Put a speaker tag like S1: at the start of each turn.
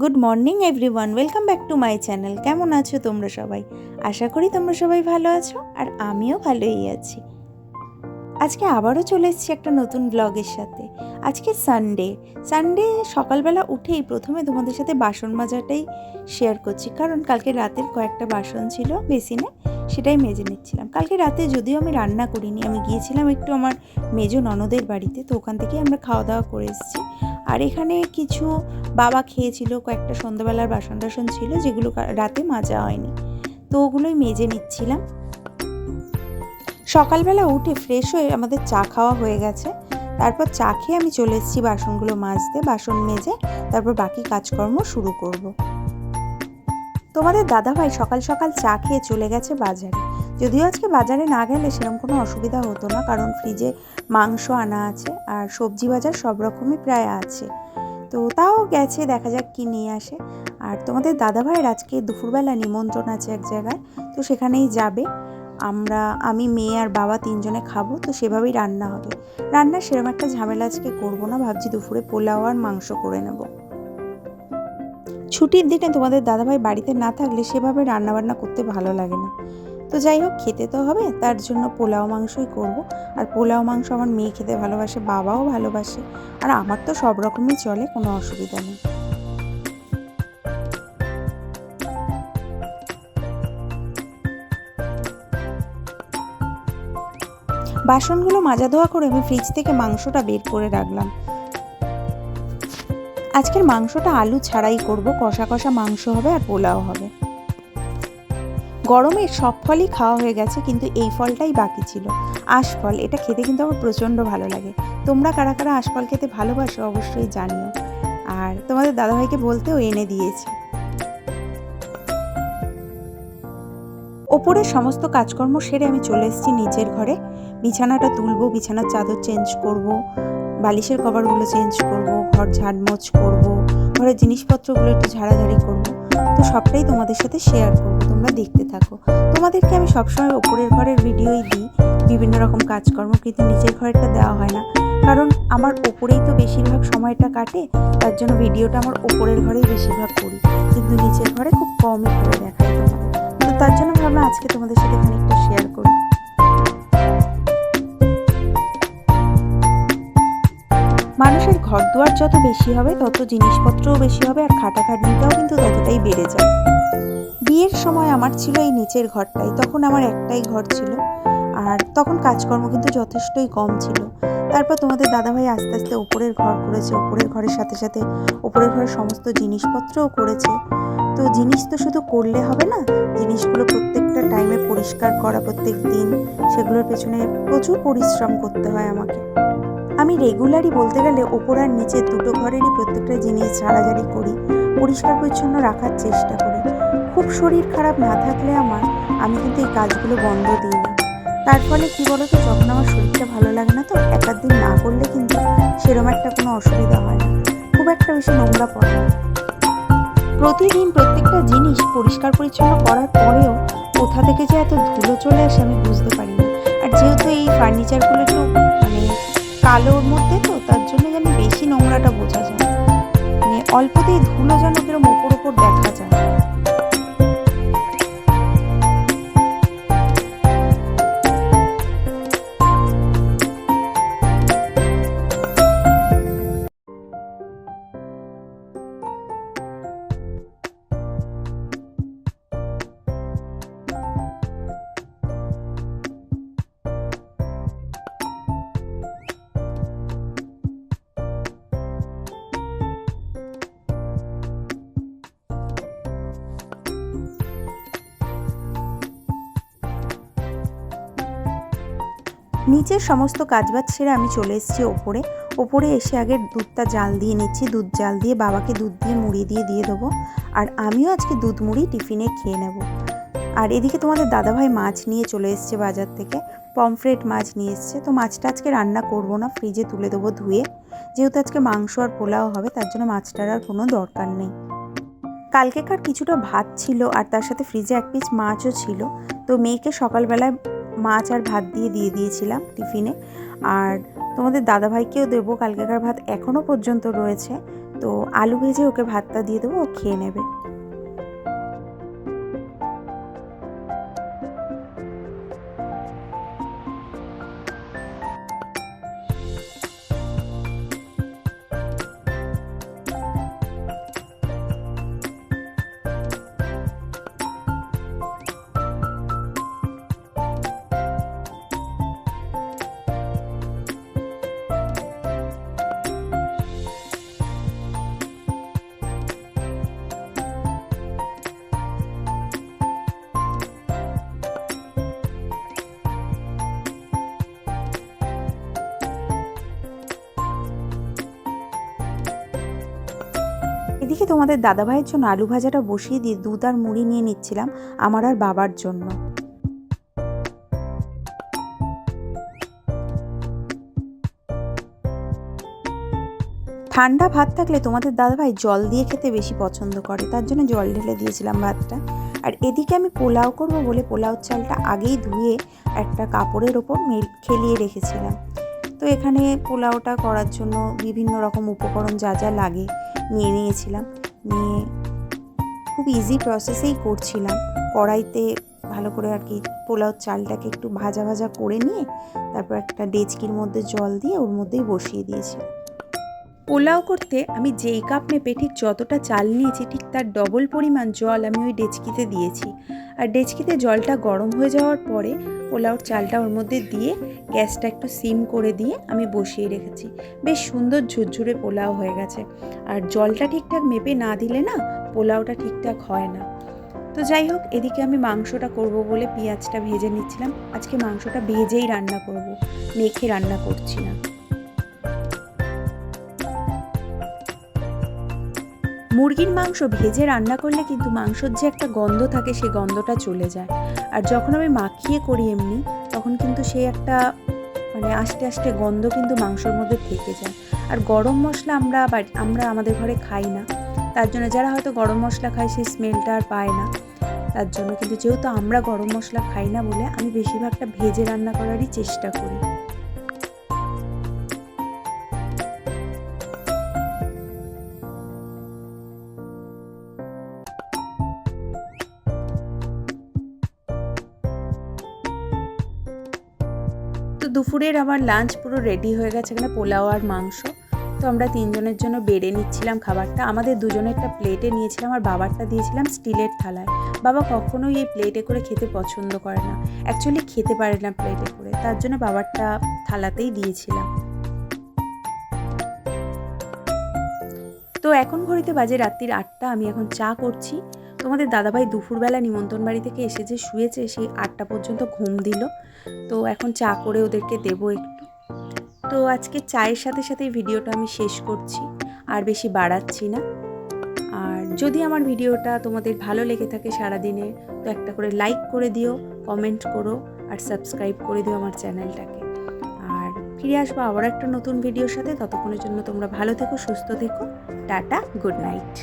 S1: Good morning everyone, welcome back to my channel. কেমন আছো তোমরা সবাই? আশা করি তোমরা সবাই ভালো আছো, আর আমিও ভালোই আছি। আজকে আবারও চলে এসেছি একটা নতুন ব্লগের সাথে। আজকে সানডে সানডে সকালবেলা উঠেই প্রথমে তোমাদের সাথে বাসন মাজাটাই শেয়ার করছি, কারণ কালকে রাতের কয়েকটা বাসন ছিল বেসিনে, সেটাই মেজে নিচ্ছিলাম। কালকে রাতে যদিও আমি রান্না করিনি, আমি গিয়েছিলাম একটু আমার মেজো ননদের বাড়িতে, তো ওখান থেকেই আমরা খাওয়া দাওয়া করে এসেছি। আর এখানে কিছু বাবা খেয়েছিল, কয়েকটা সন্ধ্যাবেলার বাসন টাসন ছিল, যেগুলো রাতে মাজা হয়নি। তো ওগুলোই মেজে নিচ্ছিলাম। সকালবেলা উঠে ফ্রেশ হয়ে আমাদের চা খাওয়া হয়ে গেছে। তারপর চা খেয়ে আমি চলে এসেছি বাসনগুলো মাজতে, বাসন মেজে, তারপর বাকি কাজকর্ম শুরু করব। তোমাদের দাদাভাই সকাল সকাল চা খেয়ে চলে গেছে বাজারে। যদিও আজকে বাজারে না গেলে সেরকম কোনো অসুবিধা হতো না, কারণ ফ্রিজে মাংস আনা আছে আর সবজি বাজার সব রকমই প্রায় আছে। তো তাও গেছে, দেখা যাক কি নিয়ে আসে। আর তোমাদের দাদাভাইয়ের আজকে দুপুরবেলা নিমন্ত্রণ আছে এক জায়গায়, তো সেখানেই যাবে। আমরা, আমি, মেয়ে আর বাবা তিনজনে খাব, তো সেভাবেই রান্না হবে। রান্না সেরকম একটা ঝামেলা আজকে করব না, ভাবছি দুপুরে পোলাও আর মাংস করে নেব। ছুটির দিনে তোমাদের দাদাভাই বাড়িতে না থাকলে সেভাবে রান্নাবান্না করতে ভালো লাগে না। তো যাই হোক, খেতে তো হবে, তার জন্য পোলাও মাংসই করব। আর পোলাও মাংস আমার মেয়ে খেতে ভালোবাসে, বাবাও ভালোবাসে। আর আমার তো সব রকমই চলে, কোনো অসুবিধা নেই। বাসনগুলো মাজা ধোয়া করে আমি ফ্রিজ থেকে মাংসটা বের করে রাখলাম। আজকের মাংসটা আলু ছাড়াই করব, কষা কষা মাংস হবে আর পোলাও হবে। গরমে সব ফলই খাওয়া হয়ে গেছে, কিন্তু এই ফলটাই বাকি ছিল। আশফল এটা খেতে কিন্তু আমার প্রচণ্ড ভালো লাগে। তোমরা কারা কারা আশফল খেতে ভালোবাসো অবশ্যই জানিও। আর তোমাদের দাদাভাইকে বলতেও এনে দিয়েছে। ওপরের সমস্ত কাজকর্ম সেরে আমি চলে এসেছি নিচের ঘরে। বিছানাটা তুলবো, বিছানার চাদর চেঞ্জ করব বালিশের কভারগুলো চেঞ্জ করব, ঘর ঝাড়মোছ করব, ঘরের জিনিসপত্রগুলো একটু ঝাড়াঝাড়ি করব। তো সবটাই তোমাদের সাথে শেয়ার করব, তোমরা দেখতে থাকো। তোমাদেরকে আমি সবসময় ওপরের ঘরের ভিডিওই দিই, বিভিন্ন রকম কাজকর্ম, কিন্তু নিচের ঘরেরটা দেওয়া হয় না। কারণ আমার ওপরেই তো বেশিরভাগ সময়টা কাটে, তার জন্য ভিডিওটা আমার ওপরের ঘরেই বেশিরভাগ করি। কিন্তু নিচের ঘরে খুব কমই করে দেখাই তোমাদের। তো তার জন্য ভাবলাম আজকে তোমাদের সাথে খানিকটা শেয়ার করি। ঘর দুয়ার যত বেশি হবে, তত জিনিসপত্রও বেশি হবে আর খাটাখাটনিটাও কিন্তু ততটাই বেড়ে যায়। বিয়ের সময় আমার ছিল এই নিচের ঘরটাই, তখন আমার একটাই ঘর ছিল আর তখন কাজকর্ম কিন্তু যথেষ্টই কম ছিল। তারপর তোমাদের দাদাভাই আস্তে আস্তে ওপরের ঘর করেছে, ওপরের ঘরের সাথে সাথে ওপরের ঘরের সমস্ত জিনিসপত্রও করেছে। তো জিনিস তো শুধু করলে হবে না, জিনিসগুলো প্রত্যেকটা টাইমে পরিষ্কার করা প্রত্যেক দিন, সেগুলোর পেছনে প্রচুর পরিশ্রম করতে হয় আমাকে। আমি রেগুলারই বলতে গেলে ওপর আর নিচে দুটো ঘরেরই প্রত্যেকটা জিনিস ঝাড়াঝাড়ি করি, পরিষ্কার পরিচ্ছন্ন রাখার চেষ্টা করি। খুব শরীর খারাপ না থাকলে আমার, আমি কিন্তু এই কাজগুলো বন্ধ দিই না। তার ফলে কী বলো তো যখন আমার শরীরটা ভালো লাগে না তো এক আধ দিন না করলে কিন্তু সেরকম একটা কোনো অসুবিধা হয় না। খুব একটা বেশি নোংরা পড়ে প্রতিদিন প্রত্যেকটা জিনিস পরিষ্কার পরিচ্ছন্ন করার পরেও কোথা থেকে যে এত ধুলো চলে আসে আমি বুঝতে পারি না আর যেহেতু এই ফার্নিচারগুলো একটু কালোর মধ্যে তো, তার জন্য যেন বেশি নোংরাটা বোঝা যায় মানে অল্পতেই ধুলো যেন কিরম ওপর ওপর দেখা যায়। নিচের সমস্ত কাজবাজ ছেড়ে আমি চলে এসেছি ওপরে। ওপরে এসে আগে দুধটা জাল দিয়ে নিচ্ছি, দুধ জাল দিয়ে বাবাকে দুধ দিয়ে মুড়ি দিয়ে দিয়ে দেবো। আর আমিও আজকে দুধ মুড়ি টিফিনে খেয়ে নেব। আর এদিকে তোমাদের দাদাভাই মাছ নিয়ে চলে এসছে বাজার থেকে। পমফ্রেট মাছ নিয়ে এসছে। তো মাছটা আজকে রান্না করব না, ফ্রিজে তুলে দেবো ধুয়ে। যেহেতু আজকে মাংস আর পোলাও হবে, তার জন্য মাছটার আর কোনো দরকার নেই। কালকেকার কিছুটা ভাত ছিল, আর তার সাথে ফ্রিজে এক পিস মাছও ছিল। তো মেয়েকে সকালবেলায় মাছ আর ভাত দিয়ে দিয়ে দিয়েছিলাম টিফিনে। আর তোমাদের দাদাভাইকেও দেবো, কালকেকার ভাত এখনও পর্যন্ত রয়েছে। তো আলু ভেজে ওকে ভাতটা দিয়ে দেবো, ও খেয়ে নেবে। তোমাদের দাদাভাইয়ের জন্য আলু ভাজাটা বসিয়ে দিয়ে দুধ আর মুড়ি নিয়ে নিচ্ছিলাম আমার আর বাবার জন্য। ঠান্ডা ভাত থাকলে তোমাদের দাদাভাই জল দিয়ে খেতে বেশি পছন্দ করে, তার জন্য জল ঢেলে দিয়েছিলাম ভাতটা। আর এদিকে আমি পোলাও করব বলে পোলাও চালটা আগেই ধুয়ে একটা কাপড়ের ওপর খেলিয়ে রেখেছিলাম। তো এখানে পোলাওটা করার জন্য বিভিন্ন রকম উপকরণ যা যা লাগে। নিয়ে নিয়েছিলাম। নিয়ে খুব ইজি প্রসেসেই করছিলাম। কড়াইতে ভালো করে আর কি পোলাও চালটাকে একটু ভাজা ভাজা করে নিয়ে তারপর একটা ডেচকির মধ্যে জল দিয়ে ওর মধ্যেই বসিয়ে দিয়েছি। পোলাও করতে আমি যেই কাপ মেপে ঠিক যতটা চাল নিয়েছি ঠিক তার ডবল পরিমাণ জল আমি ওই ডেচকিতে দিয়েছি। আর ডেচকিতে জলটা গরম হয়ে যাওয়ার পরে পোলাওর চালটা ওর মধ্যে দিয়ে গ্যাসটা একটু সিম করে দিয়ে আমি বসিয়ে রেখেছি। বেশ সুন্দর ঝুরঝুরে পোলাও হয়ে গেছে। আর জলটা ঠিকঠাক মেপে না দিলে না পোলাওটা ঠিকঠাক হয় না। তো যাই হোক, এদিকে আমি মাংসটা করব বলে পেঁয়াজটা ভেজে নিচ্ছিলাম। আজকে মাংসটা ভেজেই রান্না করব। মেখে রান্না করছি না। মুরগির মাংস ভেজে রান্না করলে কিন্তু মাংসর যে একটা গন্ধ থাকে সেই গন্ধটা চলে যায়। আর যখন আমি মাখিয়ে করি এমনি, তখন কিন্তু সেই একটা মানে আস্তে আস্তে গন্ধ কিন্তু মাংসর মধ্যে থেকে যায়। আর গরম মশলা আমরা আমরা আমাদের ঘরে খাই না। তার জন্য যারা হয়তো গরম মশলা খায় সেই স্মেলটা আর পায় না। তার জন্য কিন্তু যেহেতু আমরা গরম মশলা খাই না বলে, আমি বেশিরভাগটা ভেজে রান্না করারই চেষ্টা করি। দুপুরের আমার লাঞ্চ পুরো রেডি হয়ে গেছে এখানে পোলাও আর মাংস। তো আমরা তিনজনের জন্য বেড়ে নিচ্ছিলাম খাবারটা। আমাদের দুজনেরটা প্লেটে নিয়েছিলাম আর বাবারটা দিয়েছিলাম স্টিলের থালায়। বাবা কখনোই এই প্লেটে করে খেতে পছন্দ করে না। অ্যাকচুয়ালি খেতে পারে না প্লেটে করে। তার জন্য বাবারটা থালাতেই দিয়েছিলাম। তো এখন ঘড়িতে বাজে রাত্রির আটটা। আমি এখন চা করছি। তোমাদের দাদাভাই দুপুরবেলা নিমন্ত্রণ বাড়ি থেকে এসে যে শুয়েছে, সেই আটটা পর্যন্ত ঘুম দিল। তো এখন চা করে ওদেরকে দেবো একটু। তো আজকে চায়ের সাথে সাথে ভিডিওটা আমি শেষ করছি, আর বেশি বাড়াচ্ছি না। আর যদি আমার ভিডিওটা তোমাদের ভালো লেগে থাকে সারাদিনে, তো একটা করে লাইক করে দিও, কমেন্ট করো, আর সাবস্ক্রাইব করে দিও আমার চ্যানেলটাকে। আর ফিরে আসব আবার একটা নতুন ভিডিওর সাথে। ততক্ষণের জন্য তোমরা ভালো থেকো, সুস্থ থেকো। টাটা, গুড নাইট।